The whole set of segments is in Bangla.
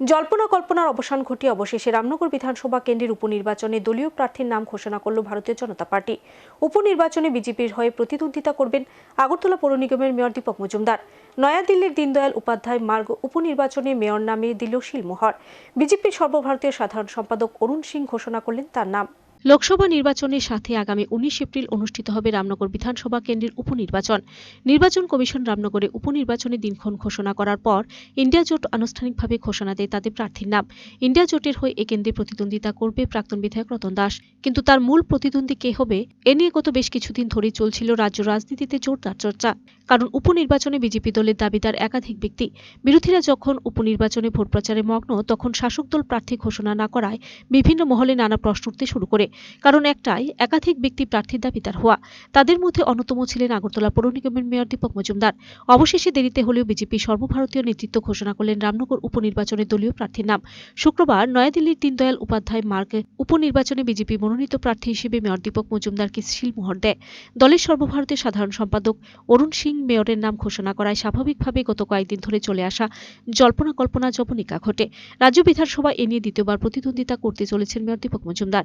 জল্পনা কল্পনার অবসান ঘটিয়ে অবশেষে রামনগর বিধানসভা কেন্দ্রের উপনির্বাচনে দলীয় প্রার্থীর নাম ঘোষণা করল ভারতীয় জনতা পার্টি। উপনির্বাচনে বিজেপির হয়ে প্রতিদ্বন্দ্বিতা করবেন আগরতলা পৌর নিগমের মেয়র দীপক মজুমদার। নয়াদিল্লির দীনদয়াল উপাধ্যায় মার্গ উপনির্বাচনে মেয়র নামে দিল শিলমোহর। বিজেপির সর্বভারতীয় সাধারণ সম্পাদক অরুণ সিং ঘোষণা করলেন তার নাম। লোকসভা নির্বাচনের সাথে আগামী উনিশ এপ্রিল অনুষ্ঠিত হবে রামনগর বিধানসভা কেন্দ্রের উপনির্বাচন। নির্বাচন কমিশন রামনগরে উপনির্বাচনের দিনক্ষণ ঘোষণা করার পর ইন্ডিয়া জোট আনুষ্ঠানিকভাবে ঘোষণা দেয় তাদের প্রার্থীর নাম। ইন্ডিয়া জোটের হয়ে এ কেন্দ্রে প্রতিদ্বন্দ্বিতা করবে প্রাক্তন বিধায়ক রতন দাস। কিন্তু তার মূল প্রতিদ্বন্দ্বী কে হবে, এ নিয়ে গত বেশ কিছুদিন ধরেই চলছিল রাজ্য রাজনীতিতে জোরদার চর্চা। কারণ উপনির্বাচনে বিজেপি দলের দাবিদার একাধিক ব্যক্তি। বিরোধীরা যখন উপনির্বাচনে ভোট প্রচারে মগ্ন, তখন শাসক দল প্রার্থী ঘোষণা না করায় বিভিন্ন মহলে নানা প্রশ্ন উঠতে শুরু করে। কারণ একটাই, একাধিক ব্যক্তি প্রার্থীর দাবিদার হওয়া। তাদের মধ্যে অন্যতম ছিলেন আগরতলা পৌর নিগমের মেয়র দীপক মজুমদার। অবশেষে দেরিতে হলেও বিজেপি সর্বভারতীয় নেতৃত্ব ঘোষণা করলেন রামনগর উপনির্বাচনে দলীয় প্রার্থীর নাম। শুক্রবার নয়াদিল্লির দীনদয়াল উপাধ্যায় মার্গে উপনির্বাচনে বিজেপি মনোনীত প্রার্থী হিসেবে মেয়র দীপক মজুমদারকে শিলমোহর দেয়। দলের সর্বভারতীয় সাধারণ সম্পাদক অরুণ সিং মেয়রের নাম ঘোষণা করায় স্বাভাবিকভাবে গত কয়েকদিন ধরে চলে আসা জল্পনা কল্পনা জবনিকা ঘটে। রাজ্য বিধানসভা এ নিয়ে দ্বিতীয়বার প্রতিদ্বন্দ্বিতা করতে চলেছেন মেয়র দীপক মজুমদার।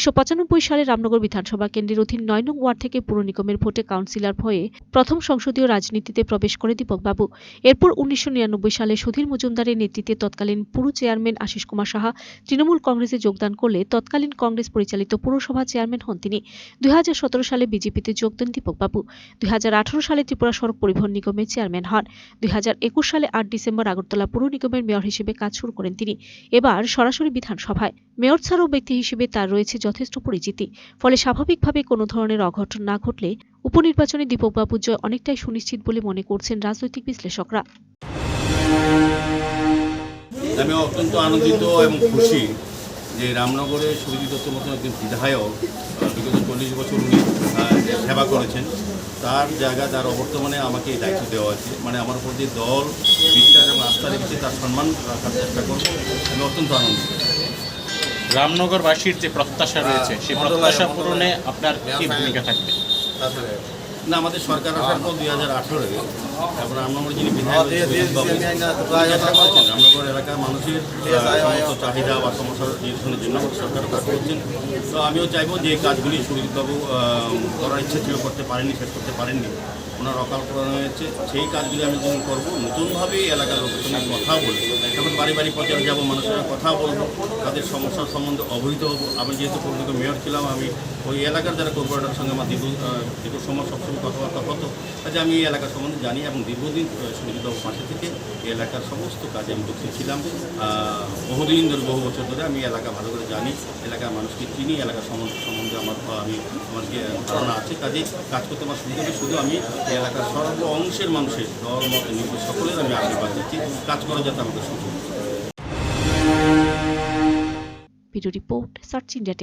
উনিশশো পঁচানব্বই সালে রামনগর বিধানসভা কেন্দ্রের অধীন নয় নং ওয়ার্ড থেকে পুর নিগমের ভোটে কাউন্সিলর হয়ে প্রথম সংসদীয় রাজনীতিতে প্রবেশ করে দীপকবাবু। এরপর উনিশশো নিরানব্বই সালে সুধীর মজুমদারের নেতৃত্বে তৎকালীন পুর চেয়ারম্যান আশিস কুমার সাহা তৃণমূল কংগ্রেসে যোগদান করলে তৎকালীন কংগ্রেস পরিচালিত পুরসভা চেয়ারম্যান হন তিনি। দুই হাজার সতেরো সালে বিজেপিতে যোগ দেন দীপকবাবু। দুই হাজার আঠারো সালে ত্রিপুরা সড়ক পরিবহন নিগমের চেয়ারম্যান হন। দুই হাজার একুশ সালে আট ডিসেম্বর আগরতলা পুর নিগমের মেয়র হিসেবে কাজ শুরু করেন তিনি। এবার সরাসরি বিধানসভায়। মেয়র ছাড়াও ব্যক্তি হিসেবে তার রয়েছে যথেষ্ট পরিচিতি। ফলে স্বাভাবিকভাবে কোনো ধরনের অঘটন না ঘটলে উপনির্বাচনে দীপকবাবুর জয় অনেকটাই সুনিশ্চিত বলে মনে করছেন রাজনৈতিক বিশ্লেষকরা। আমি অত্যন্ত আনন্দিত এবং খুশি যে রামনগরে সুরজিৎ দত্তের মতন একজন বিধায়ক বিগত চল্লিশ বছর উনি সেবা করেছেন। তার জায়গা, তার অবর্তমানে আমাকে এই দায়িত্ব দেওয়া আছে মানে আমার উপর যে দল বিশ্বাস এবং আস্থা রেখেছে, তার সম্মান রাখার চেষ্টা করব। আমি অত্যন্ত আনন্দিত। রামনগরবাসীর যে প্রত্যাশা রয়েছে সেই প্রত্যাশা পূরণে আপনার কি ভূমিকা থাকবে? না আমাদের সরকার আসার পর দুই হাজার আঠেরোয়। তারপর রামনগর যিনি রামনগর এলাকার মানুষের সমস্ত চাহিদা বা সমস্যার নিরসনের জন্য আমাদের সরকার কাজ করছেন। তো আমিও চাইব যে কাজগুলি আহ, করার ইচ্ছা ছিল করতে পারেননি শেষ করতে পারেননি। ওনার অকাল করানো হয়েছে, সেই কাজগুলি আমি যখন করব। নতুনভাবে এই এলাকার লোকের সঙ্গে কথা বলব। এখন বাড়ি বাড়ি প্রচারে যাব, মানুষের সঙ্গে কথা বলব, তাদের সমস্যার সম্বন্ধে অবহিত হব। আমি যেহেতু পৌরনিগম মেয়র ছিলাম, আমি ওই এলাকার যারা কর্পোরেটার সঙ্গে আমার দীর্ঘ দীর্ঘ সময় সবসময় কথাবার্তা হতো কাজে আমি এই এলাকার সম্বন্ধে জানি এবং দীর্ঘদিন সুরজিৎবাবু পাশে থেকে এই এলাকার সমস্ত কাজে আমি যুক্ত ছিলাম। বহুদিন ধরে, বহু বছর ধরে আমি এলাকা ভালো করে জানি, এলাকার মানুষকে চিনি, এলাকার সম্বন্ধে সম্বন্ধে আমার, আমি, আমার ধারণা আছে, কাজে কাজ করতে আমার সুবিধা। শুধু আমি এলাকার সর্ব অংশের মানুষের দল, মত, নির্বিশেষে সকলের আমি আশীর্বাদ দিচ্ছি। কাজ করা যাতে আমাদের সুযোগ ভিডিও রিপোর্ট সার্চ ইন্ডিয়া